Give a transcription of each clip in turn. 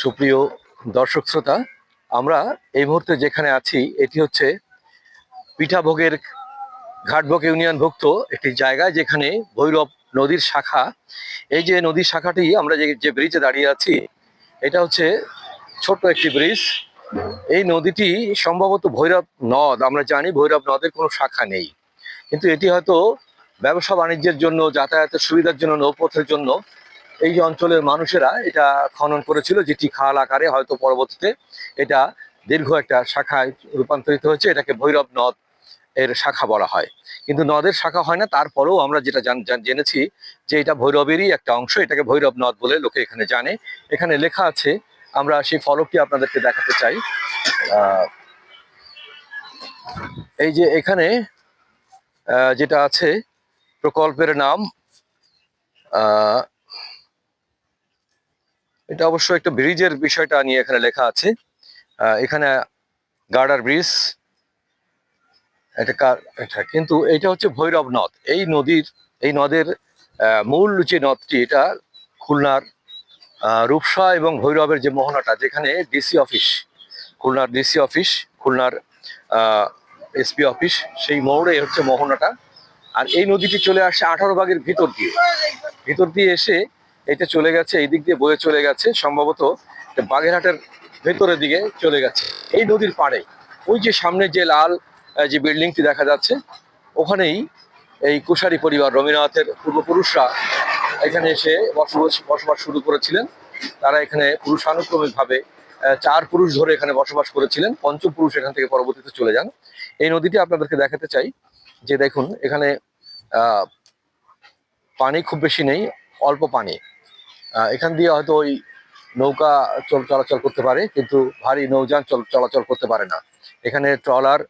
সুপ্রিয় দর্শক শ্রোতা, আমরা এই মুহূর্তে যেখানে আছি, এটি হচ্ছে পিঠাভোগের ঘাটভোগ ইউনিয়নভুক্ত একটি জায়গা যেখানে ভৈরব নদীর শাখা। এই যে নদীর শাখাটি, আমরা যে যে ব্রিজে দাঁড়িয়ে আছি, এটা হচ্ছে ছোট্ট একটি ব্রিজ এই নদীটি সম্ভবত ভৈরব নদ, আমরা জানি ভৈরব নদের কোনো শাখা নেই। কিন্তু এটি হয়তো ব্যবসা বাণিজ্যের জন্য, যাতায়াতের সুবিধার জন্য, নৌপথের জন্য এই অঞ্চলের মানুষেরা এটা খনন করেছিল, যেটি খাল আকারে হয়তো পরবর্তীতে এটা দীর্ঘ একটা শাখায় রূপান্তরিত হয়েছে, এটাকে ভৈরব নদ এর শাখা বলা হয়। কিন্তু নদের শাখা হয় না, তারপরেও আমরা যেটা জান- জান- জেনেছি যে এটা ভৈরবেরই একটা অংশ, এটাকে ভৈরব নদ বলে লোকে এখানে জানে। এখানে লেখা আছে, আমরা সেই ফলকটি আপনাদেরকে দেখাতে চাই। এই যে এখানে যেটা আছে প্রকল্পের নাম এটা অবশ্য একটা ব্রিজের বিষয়টা নিয়ে এখানে লেখা আছে। এখানে গার্ডার ব্রিজ, এটা কার- এটা কিন্তু এটা হচ্ছে ভৈরব নদ। এই নদীর, এই নদের মূল যে নদটি, এটা খুলনার রূপসা এবং ভৈরবের যে মোহনাটা, যেখানে ডিসি অফিস, খুলনার ডিসি অফিস, খুলনার এসপি অফিস, সেই মোড়ে হচ্ছে মোহনাটা। আর এই নদীটি চলে আসে আঠারো বাগের ভিতর দিয়ে। ভিতর দিয়ে এসে এটা চলে গেছে, এই দিক দিয়ে বয়ে চলে গেছে, সম্ভবত বাগেরহাটের ভেতরের দিকে চলে গেছে। এই নদীর পাড়ে, ওই যে সামনে যে লাল যে বিল্ডিংটি দেখা যাচ্ছে, ওখানেই এই কুশারি পরিবার রবীন্দ্রনাথের পূর্বপুরুষরা এখানে এসে বসবাস বসবাস শুরু করেছিলেন। তারা এখানে পুরুষানুক্রমিকভাবে চার পুরুষ ধরে এখানে বসবাস করেছিলেন। পঞ্চম পুরুষ এখান থেকে পরবর্তীতে চলে যান। এই নদীটি আপনাদেরকে দেখাতে চাই যে দেখুন, এখানে পানি খুব বেশি নেই, অল্প পানি। এখান দিয়ে হয়তো ওই নৌকা চল চলাচল করতে পারে, কিন্তু ভারী নৌযান চল চলাচল করতে পারে না। এখানে ট্রলার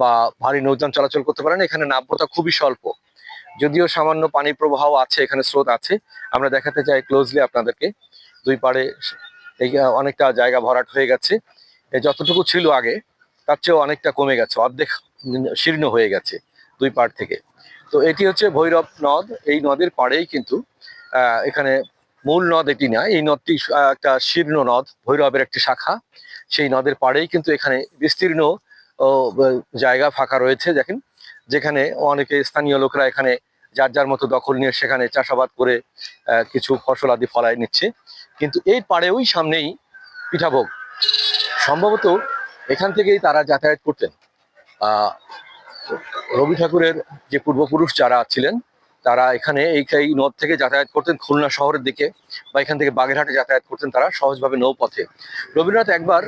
বা ভারী নৌযান চলাচল করতে পারে না, এখানে নাব্যতা খুবই স্বল্প। যদিও সামান্য পানির প্রবাহ আছে, এখানে স্রোত আছে, আমরা দেখাতে চাই ক্লোজলি আপনাদেরকে। দুই পাড়ে এই অনেকটা জায়গা ভরাট হয়ে গেছে। যতটুকু ছিল আগে, তার চেয়েও অনেকটা কমে গেছে, অর্ধেক শীর্ণ হয়ে গেছে দুই পাড় থেকে। তো এটি হচ্ছে ভৈরব নদ, এই নদের পাড়েই কিন্তু এখানে মূল নদ এটি না, এই নদটি একটা শীর্ণ নদ, ভৈরবের একটি শাখা। সেই নদের পাড়েই কিন্তু এখানে বিস্তীর্ণ জায়গা ফাঁকা রয়েছে, দেখেন। যেখানে অনেকে স্থানীয় লোকরা এখানে যার যার মতো দখল নিয়ে সেখানে চাষাবাদ করে কিছু ফসল আদি ফলায় নিচ্ছে। কিন্তু এই পাড়ে ওই সামনেই পিঠাভোগ। সম্ভবত এখান থেকেই তারা যাতায়াত করতেন। রবি ঠাকুরের যে পূর্বপুরুষ যারা ছিলেন তারা এখানে এই এই নদ থেকে যাতায়াত করতেন খুলনা শহরের দিকে বা এখান থেকে বাগেরহাটে যাতায়াত করতেন তারা সহজভাবে নৌপথে। রবীন্দ্রনাথ একবার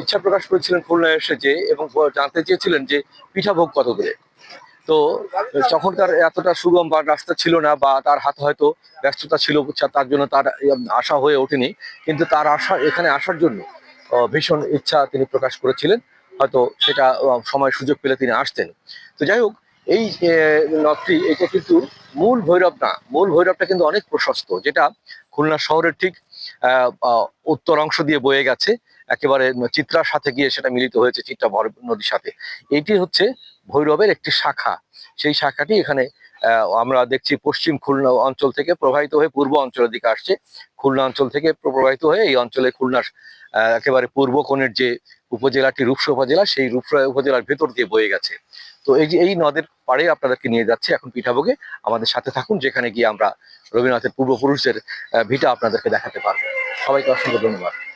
ইচ্ছা প্রকাশ করেছিলেন খুলনায় এসে যে এবং জানতে চেয়েছিলেন যে পিঠাভোগ কত দূরে তো তখনকার এতটা সুগম বা রাস্তা ছিল না বা তার হাতে হয়তো ব্যস্ততা ছিল তার জন্য তার আশা হয়ে ওঠেনি। কিন্তু তার আশা, এখানে আসার জন্য ভীষণ ইচ্ছা তিনি প্রকাশ করেছিলেন। হয়তো সেটা সময় সুযোগ পেলে তিনি আসতেন। তো যাই হোক এই নদটি, এটা কিন্তু মূল ভৈরব না মূল ভৈরবটা কিন্তু অনেক প্রশস্ত, যেটা খুলনা শহরের ঠিক উত্তর অংশ দিয়ে বয়ে গেছে, একেবারে চিত্রার সাথে গিয়ে সেটা মিলিত হয়েছে চিত্রা নদীর সাথে। এটি হচ্ছে ভৈরবের একটি শাখা, সেই শাখাটি এখানে আমরা দেখছি পশ্চিম খুলনা অঞ্চল থেকে প্রবাহিত হয়ে পূর্ব অঞ্চলের দিকে আসছে। খুলনা অঞ্চল থেকে প্রবাহিত হয়ে এই অঞ্চলে খুলনার একেবারে পূর্ব কোণের যে উপজেলাটি রূপসা উপজেলা সেই রূপসা উপজেলার ভেতর দিয়ে বয়ে গেছে। তো এই যে এই নদের পাড়ে আপনাদেরকে নিয়ে যাচ্ছে এখন পিঠাভোগে। আমাদের সাথে থাকুন, যেখানে গিয়ে আমরা রবীন্দ্রনাথের পূর্বপুরুষদের ভিটা আপনাদেরকে দেখাতে পারব। সবাইকে অসংখ্য ধন্যবাদ।